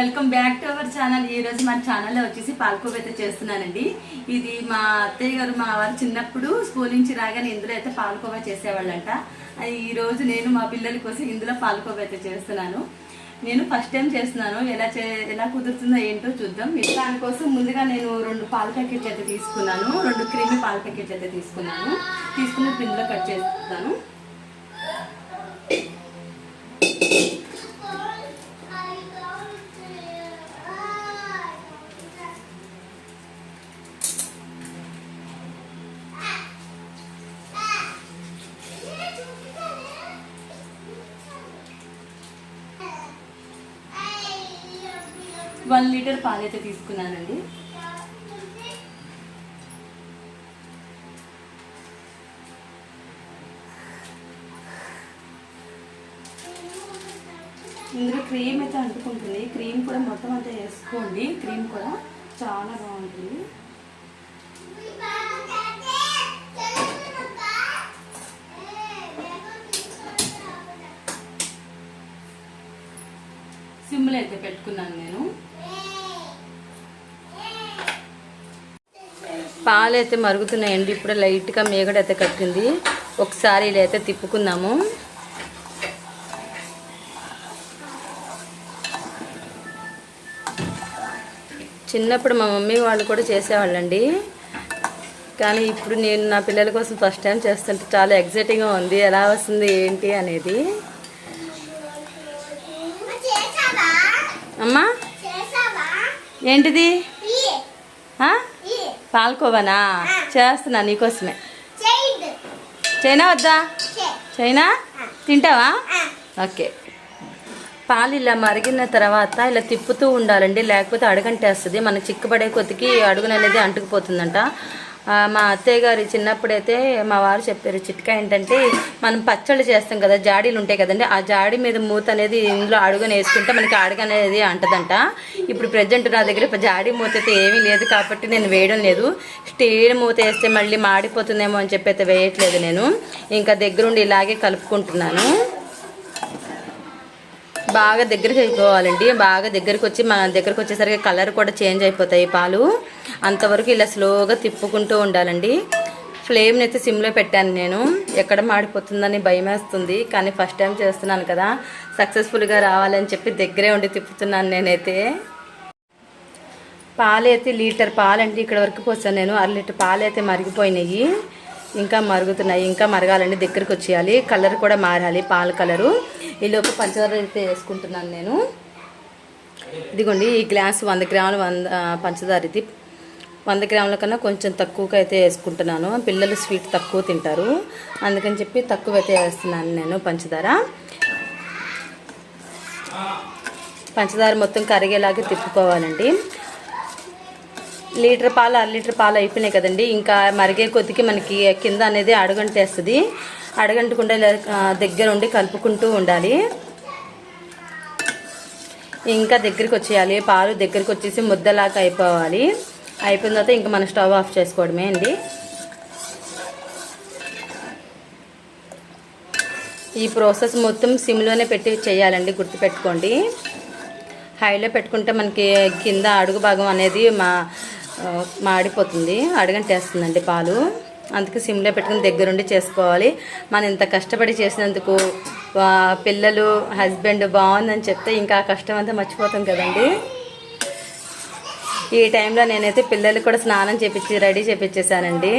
Welcome back to our channel. ఈ రోజు మన ఛానల్లో వచ్చేసి పాలకోవ అయితే చేస్తున్నానండి. ఇది మా అత్తయ్య గారు మా వారు చిన్నప్పుడు స్కూల్ నుంచి రాగానే ఇందులో అయితే పాలకోవ చేసేవాళ్ళంట. ఈరోజు నేను మా పిల్లల కోసం ఇందులో పాలకోవ అయితే చేస్తున్నాను. నేను ఫస్ట్ టైం చేస్తున్నాను. ఎలా చే ఎలా కుదురుతుందో ఏంటో చూద్దాం. దానికోసం ముందుగా నేను రెండు పాల ప్యాకెట్లు అయితే తీసుకున్నాను. రెండు క్రీమీ పాల ప్యాకెట్లు అయితే తీసుకున్నాను. తీసుకున్న ఇందులో కట్ చేస్తాను. వన్ లీటర్ పాలైతే తీసుకున్నానండి. ఇందులో క్రీమ్ అయితే అంటుకుంటుంది. క్రీమ్ కూడా మొత్తం అంతా వేసుకోండి. క్రీమ్ కూడా చాలా బాగుంటుంది. సిమ్లో అయితే పెట్టుకున్నాను నేను. పాలు అయితే మరుగుతున్నాయండి. ఇప్పుడు లైట్గా మేగడ అయితే కట్టింది. ఒకసారి ఇలా అయితే తిప్పుకుందాము. చిన్నప్పుడు మా మమ్మీ వాళ్ళు కూడా చేసేవాళ్ళండి. కానీ ఇప్పుడు నేను నా పిల్లల కోసం ఫస్ట్ టైం చేస్తుంటే చాలా ఎగ్జైటింగ్గా ఉంది. ఎలా వస్తుంది ఏంటి అనేది. అమ్మా ఏంటిది? పాల్కోవనా? చేస్తున్నా నీకోసమే. చైనా వద్దా? చైనా? తింటావా? ఓకే. పాలు ఇలా మరిగిన తర్వాత ఇలా తిప్పుతూ ఉండాలండి లేకపోతే అడుగంటేస్తుంది. మనకి చిక్కుపడే కొద్దికి అడుగున అనేది అంటుకుపోతుందంట. మా అత్తయ్య గారు చిన్నప్పుడైతే మా వారు చెప్పారు చిట్కా ఏంటంటే మనం పచ్చళ్ళు చేస్తాం కదా జాడీలు ఉంటాయి కదండి ఆ జాడీ మీద మూత అనేది ఇందులో అడుగుని వేసుకుంటే మనకి అడుగు అనేది అంటదంట. ఇప్పుడు ప్రజెంట్ నా దగ్గర ఇప్పుడు జాడీ మూత అయితే ఏమీ లేదు కాబట్టి నేను వేయడం లేదు. స్టీల్ మూత వేస్తే మళ్ళీ మాడిపోతుందేమో అని చెప్పి అయితే వేయట్లేదు నేను. ఇంకా దగ్గరుండి ఇలాగే కలుపుకుంటున్నాను. బాగా దగ్గరికి అయిపోవాలండి. బాగా దగ్గరికి వచ్చి మన దగ్గరికి వచ్చేసరికి కలర్ కూడా చేంజ్ అయిపోతాయి పాలు. అంతవరకు ఇలా స్లోగా తిప్పుకుంటూ ఉండాలండి. ఫ్లేమ్ని అయితే సిమ్లో పెట్టాను నేను. ఎక్కడ మాడిపోతుందని భయం వేస్తుంది కానీ ఫస్ట్ టైం చేస్తున్నాను కదా. సక్సెస్ఫుల్గా రావాలని చెప్పి దగ్గరే ఉండి తిప్పుతున్నాను నేనైతే. పాలు అయితే లీటర్ పాలండి. ఇక్కడ వరకు పోసాను నేను. అర లీటర్ పాలు అయితే మరిగిపోయినాయి. ఇంకా మరుగుతున్నాయి ఇంకా మరగాలండి దగ్గరికి వచ్చేయాలి. కలర్ కూడా మారాలి పాల కలరు. ఈలోపు పంచదార అయితే వేసుకుంటున్నాను నేను. ఇదిగోండి ఈ గ్లాస్ వంద గ్రాములు వంద పంచదార ఇది. వంద గ్రాముల కన్నా కొంచెం తక్కువగా అయితే వేసుకుంటున్నాను. పిల్లలు స్వీట్ తక్కువ తింటారు. అందుకని చెప్పి తక్కువ అయితే వేస్తున్నాను నేను పంచదార. పంచదార మొత్తం కరిగేలాగా తిప్పుకోవాలండి. లీటర్ పాలు అర లీటర్ పాలు అయిపోయినాయి కదండి. ఇంకా మరిగే కొద్దికి మనకి కింద అనేది అడగంటేస్తుంది. అడగంటకుండా దగ్గర ఉండి కలుపుకుంటూ ఉండాలి. ఇంకా దగ్గరికి వచ్చేయాలి. పాలు దగ్గరికి వచ్చేసి ముద్దలాగా అయిపోవాలి. అయిపోయిన తర్వాత ఇంకా మనం స్టవ్ ఆఫ్ చేసుకోవడమే అండి. ఈ ప్రాసెస్ మొత్తం సిమ్లోనే పెట్టి చేయాలండి గుర్తుపెట్టుకోండి. హైలో పెట్టుకుంటే మనకి కింద అడుగు భాగం అనేది మా మాడిపోతుంది అడుగంటేస్తుందండి పాలు. అందుకే సిమ్లో పెట్టుకుని దగ్గరుండి చేసుకోవాలి. మనం ఇంత కష్టపడి చేసినందుకు పిల్లలు హస్బెండ్ బాగుందని చెప్తే ఇంకా కష్టం అంతా మర్చిపోతాం కదండి. ఈ టైంలో నేనైతే పిల్లలు కూడా స్నానం చేపించి రెడీ చేపించేసానండి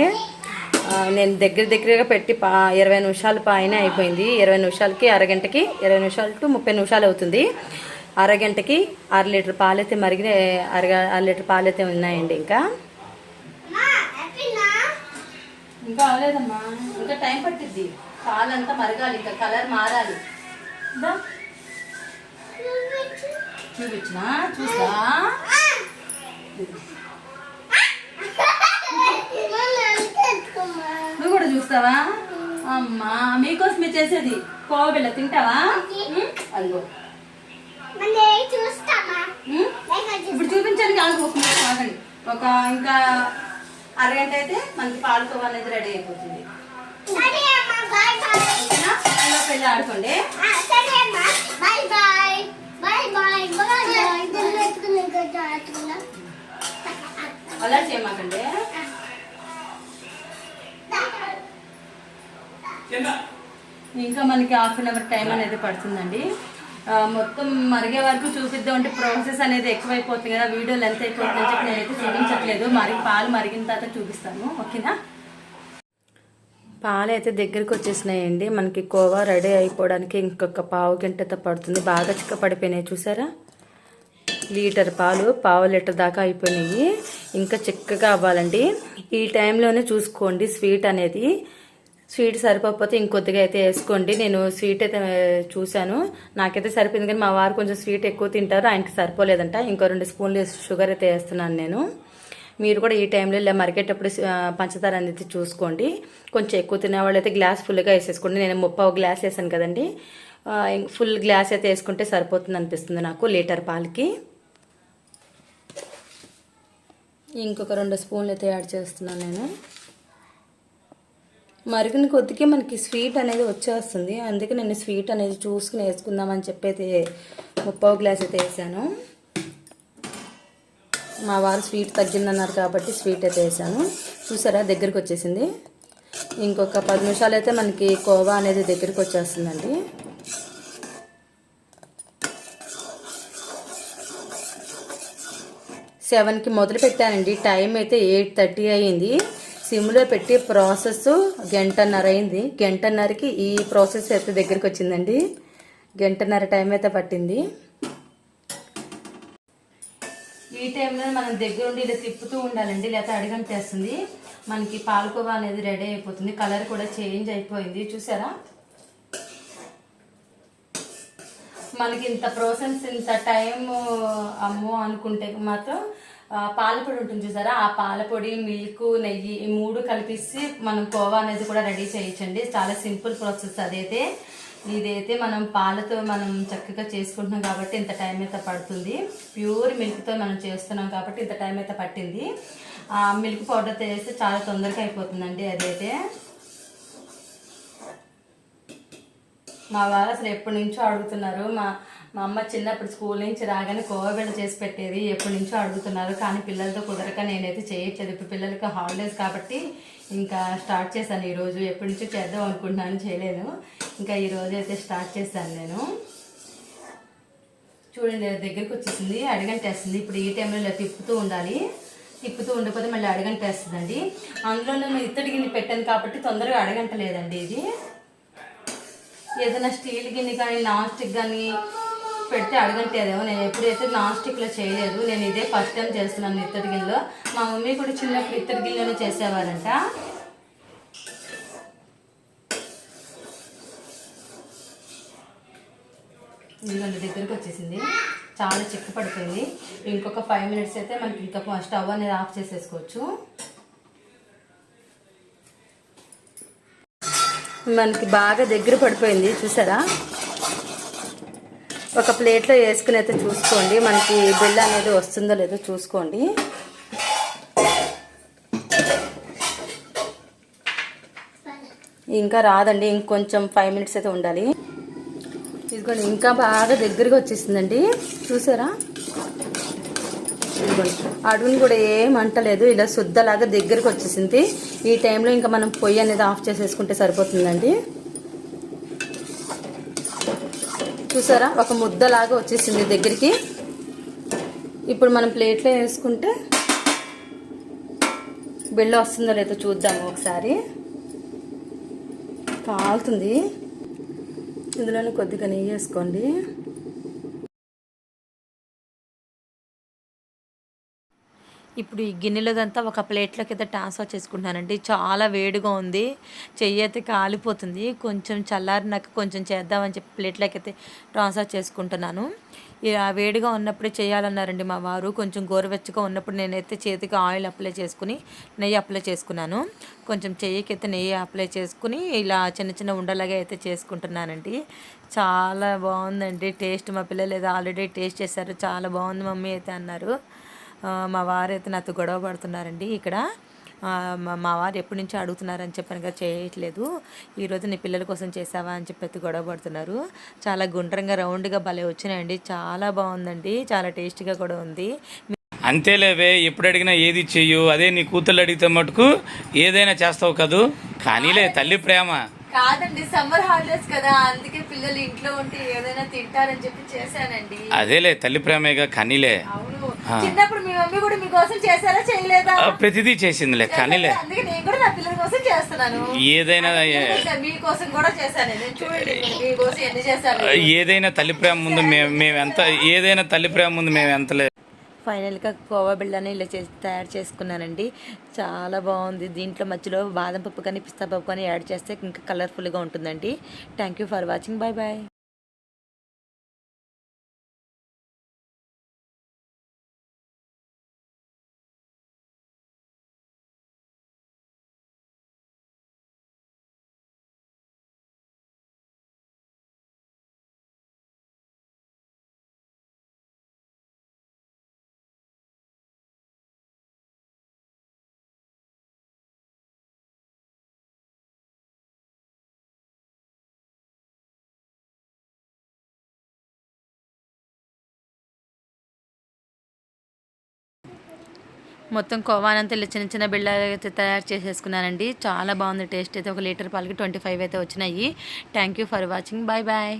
నేను దగ్గర దగ్గరగా పెట్టి పా ఇరవై నిమిషాలు పైన అయిపోయింది. ఇరవై నిమిషాలకి అరగంటకి ఇరవై నిమిషాలు టు ముప్పై నిమిషాలు అవుతుంది. అరగంటకి అర లీటర్ పాలైతే మరిగిన అరగ అర లీటర్ పాలైతే ఉన్నాయండి ఇంకా. ఇంకా అవలేదమ్మా ఇంకా టైం పట్టిద్ది. పాలంతా మరగాలి ఇంకా కలర్ మారాలి. దా, చూపించినా? చూసా నువ్వు కూడా చూస్తావా? అమ్మా మీకోసమే చేసేది. కోవబిల్ల తింటావా? అదిగో. ఇప్పుడు చూపించడానికి ఆగిపోతుంది ఆగండి. ఒక ఇంకా అరగంట అయితే మనకి పాలకోవ అనేది రెడీ అయిపోతుంది. వెళ్ళి ఆడుకోండి. అలా చేయమాకండి. ఇంకా మనకి హాఫ్ అన్ అవర్ టైం అనేది పడుతుందండి. మొత్తం మరిగే వరకు చూపిద్దాం అంటే ప్రాసెస్ అనేది ఎక్కువైపోతుంది కదా వీడియో లెంత్ అయిపోతుంది చెప్పి నేనైతే చూపించట్లేదు. మరి పాలు మరిగిన తర్వాత చూపిస్తాను ఓకేనా? పాలు అయితే దగ్గరికి వచ్చేసినాయండి. మనకి కోవా రెడీ అయిపోవడానికి ఇంకొక పావు గంట పడుతుంది. బాగా చిక్క పడిపోయినాయి చూసారా? లీటర్ పాలు పావు లీటర్ దాకా అయిపోయినాయి. ఇంకా చిక్కగా అవ్వాలండి. ఈ టైంలోనే చూసుకోండి స్వీట్ అనేది. స్వీట్ సరిపోకపోతే ఇంకొద్దిగా అయితే వేసుకోండి. నేను స్వీట్ అయితే చూశాను. నాకైతే సరిపోయింది కానీ మా వారు కొంచెం స్వీట్ ఎక్కువ తింటారు ఆయనకి సరిపోలేదంట. ఇంకో రెండు స్పూన్లు షుగర్ అయితే వేస్తున్నాను నేను. మీరు కూడా ఈ టైంలో ఇలా మరిగేటప్పుడు పంచదార అనేది చూసుకోండి. కొంచెం ఎక్కువ తినేవాళ్ళు అయితే గ్లాస్ ఫుల్గా వేసేసుకోండి. నేను ముప్పావు గ్లాస్ వేసాను కదండి. ఫుల్ గ్లాస్ అయితే వేసుకుంటే సరిపోతుంది అనిపిస్తుంది నాకు లీటర్ పాలకి. ఇంకొక రెండు స్పూన్లు అయితే యాడ్ చేస్తున్నాను నేను. మరిగిన కొద్దికి మనకి స్వీట్ అనేది వచ్చేస్తుంది. అందుకే నేను స్వీట్ అనేది చూసుకుని వేసుకుందామని చెప్పి అయితే ముప్పావు గ్లాస్ అయితే వేసాను. మా వారు స్వీట్ తగ్గిందన్నారు కాబట్టి స్వీట్ అయితే వేసాను. చూసారా? దగ్గరికి వచ్చేసింది. ఇంకొక పది నిమిషాలు అయితే మనకి కోవా అనేది దగ్గరికి వచ్చేస్తుందండి. సెవెన్కి మొదలు పెట్టానండి టైం అయితే ఎయిట్ థర్టీ అయ్యింది. సిమ్లో పెట్టి ప్రాసెస్ గంటన్నర అయింది. గంటన్నరకి ఈ ప్రాసెస్ అయితే దగ్గరికి వచ్చిందండి. గంటన్నర టైం అయితే పట్టింది. ఈ టైంలో మనం దగ్గర ఉండి ఇలా తిప్పుతూ ఉండాలండి లేకపోతే అడిగంటేస్తుంది మనకి పాలకోవా అనేది రెడీ అయిపోతుంది. కలర్ కూడా చేంజ్ అయిపోయింది. చూసారా? మనకి ఇంత ప్రాసెస్ ఇంత టైం అమ్మో అనుకుంటే మాత్రం పాలపొడి ఉంటుంది చూసారా? ఆ పాలపొడి మిల్క్ నెయ్యి ఈ మూడు కలిపిసి మనం కోవా అనేది కూడా రెడీ చేయించండి చాలా సింపుల్ ప్రాసెస్ అదైతే. ఇదైతే మనం పాలతో మనం చక్కగా చేసుకుంటున్నాం కాబట్టి ఇంత టైం అయితే పడుతుంది. ప్యూర్ మిల్క్తో మనం చేస్తున్నాం కాబట్టి ఇంత టైం అయితే పట్టింది. ఆ మిల్క్ పౌడర్తో వేస్తే చాలా తొందరగా అయిపోతుందండి అదైతే. మా వారు అసలు ఎప్పటి నుంచో అడుగుతున్నారు మా మా అమ్మ చిన్నప్పుడు స్కూల్ నుంచి రాగానే కోవబెళ్ళ చేసి పెట్టేది ఎప్పటి నుంచో అడుగుతున్నారు. కానీ పిల్లలతో కుదరక నేనైతే చేయట్లేదు. ఇప్పుడు పిల్లలకి హాలిడేస్ కాబట్టి ఇంకా స్టార్ట్ చేశాను ఈరోజు. ఎప్పటి నుంచో చేద్దాం అనుకుంటున్నాను చేయలేను ఇంకా ఈరోజు అయితే స్టార్ట్ చేశాను నేను. చూడండి దగ్గరికి వచ్చేసింది అడగంటేస్తుంది. ఇప్పుడు ఈ టైంలో ఇలా తిప్పుతూ ఉండాలి. తిప్పుతూ ఉండిపోతే మళ్ళీ అడగంటేస్తుందండి. అందులో నేను ఇత్తడి గిన్నె పెట్టాను కాబట్టి తొందరగా అడగంటలేదండి ఇది. ఏదైనా స్టీల్ గిన్నె కానీ నాస్టిక్ కానీ పెడితే అడగంటేదేమో. నేను ఎప్పుడైతే నాన్ స్టిక్లో చేయలేదు నేను ఇదే ఫస్ట్ టైం చేస్తున్నాను ఇత్తడి గిన్నెలో. మా మమ్మీ కూడా చిన్నప్పుడు ఇత్తడి గిన్నెలో చేసేవారంట. ఇదిగోండి దగ్గరికి వచ్చేసింది. చాలా చిక్కు పడిపోయింది ఇంకొక ఫైవ్ మినిట్స్ అయితే మనకి ఇంకా స్టవ్ అనేది ఆఫ్ చేసేసుకోవచ్చు. మనకి బాగా దగ్గర పడిపోయింది చూసారా? ఒక ప్లేట్లో వేసుకుని అయితే చూసుకోండి. మనకి బిల్లు అనేది వస్తుందో లేదో చూసుకోండి. ఇంకా రాదండి. ఇంకొంచెం ఫైవ్ మినిట్స్ అయితే ఉండాలి. ఇదిగోండి ఇంకా బాగా దగ్గరగా వచ్చేసిందండి. చూసారా? ఇదిగోండి అడుగుని కూడా ఏం అంటలేదు. ఇలా శుద్ధలాగా దగ్గరికి వచ్చేసింది. ఈ టైంలో ఇంకా మనం పొయ్యి అనేది ఆఫ్ చేసేసుకుంటే సరిపోతుందండి. చూసారా? ఒక ముద్దలాగా వచ్చేసింది దగ్గరికి. ఇప్పుడు మనం ప్లేట్లో వేసుకుంటే బిళ్ళ వస్తుందో లేదో చూద్దాము ఒకసారి. కాలుతుంది. ఇందులోనే కొద్దిగా నెయ్యి వేసుకోండి. ఇప్పుడు ఈ గిన్నెలదంతా ఒక ప్లేట్లోకి అయితే ట్రాన్స్ఫర్ చేసుకుంటున్నానండి. చాలా వేడిగా ఉంది. చెయ్యి అయితే కాలిపోతుంది. కొంచెం చల్లారినాక కొంచెం చేద్దామని చెప్పి ప్లేట్లోకి అయితే ట్రాన్స్ఫర్ చేసుకుంటున్నాను. ఇలా వేడిగా ఉన్నప్పుడే చేయాలన్నారండి మా వారు. కొంచెం గోరువెచ్చగా ఉన్నప్పుడు నేనైతే చేతికి ఆయిల్ అప్లై చేసుకుని నెయ్యి అప్లై చేసుకున్నాను. కొంచెం చెయ్యికి అయితే నెయ్యి అప్లై చేసుకుని ఇలా చిన్న చిన్న ఉండలాగా అయితే చేసుకుంటున్నానండి. చాలా బాగుందండి. టేస్ట్ మా పిల్లలు ఏదో ఆల్రెడీ టేస్ట్ చేశారు. చాలా బాగుంది మమ్మీ అయితే అన్నారు. మా వారు అయితే నాతో గొడవ పడుతున్నారండి ఇక్కడ. ఆ, మా వారు ఎప్పటి నుంచో అడుగుతున్నారని చెప్పాను కదా చేయట్లేదు. ఈరోజు నీ పిల్లల కోసం చేసావా అని చెప్పి అయితే గొడవ పడుతున్నారు. చాలా గుండ్రంగా రౌండ్గా భలే వచ్చినాయండి. చాలా బాగుందండి. చాలా టేస్టీగా కూడా ఉంది. అంతేలేవే ఎప్పుడు అడిగినా ఏది చెయ్యు అదే నీ కూతుళ్ళు అడిగితే మటుకు ఏదైనా చేస్తావు కదూ? కానీలే తల్లి ప్రేమ. కాదండి సమ్మర్ హాలిడేస్ కదా అందుకే పిల్లలు ఇంట్లో ఉంటే ఏదైనా తింటారని చెప్పి చేశానండి. అదేలే తల్లి ప్రేమేగా కానీలే. చిన్నప్పుడు మీ మమ్మీ కూడా మీకోసం చేశారా చేయలేదా? ప్రతిదీ చేసిందిలే కానీలే. అందుకే నేను కూడా నా పిల్లల కోసం చేస్తున్నాను. ఏదైనా ఇంకా మీకోసం కూడా చేశాను. నేను చూడండి నేను మీకోసం ఎన్ని చేశాను ఏదైనా తల్లి ప్రేమ ముందు మేము మేము ఎంత ఏదైనా తల్లి ప్రేమ ముందు మేము ఎంతలే ఫైనల్గా కోవా బిళ్ళని ఇలా చేసి తయారు చేసుకున్నానండి చాలా బాగుంది. దీంట్లో మధ్యలో బాదం పప్పు కానీ పిస్తా పప్పు కానీ యాడ్ చేస్తే ఇంకా కలర్ఫుల్గా ఉంటుందండి. Thank you for watching bye bye మొత్తం కోవానంతా చిన్న చిన్న బిళ్ళలు అయితే తయారు చేసేసుకున్నానండి చాలా బాగుంది టేస్ట్ అయితే. ఒక లీటర్ పాలకి ట్వంటీ ఫైవ్ అయితే వచ్చినాయి. Thank you for watching bye bye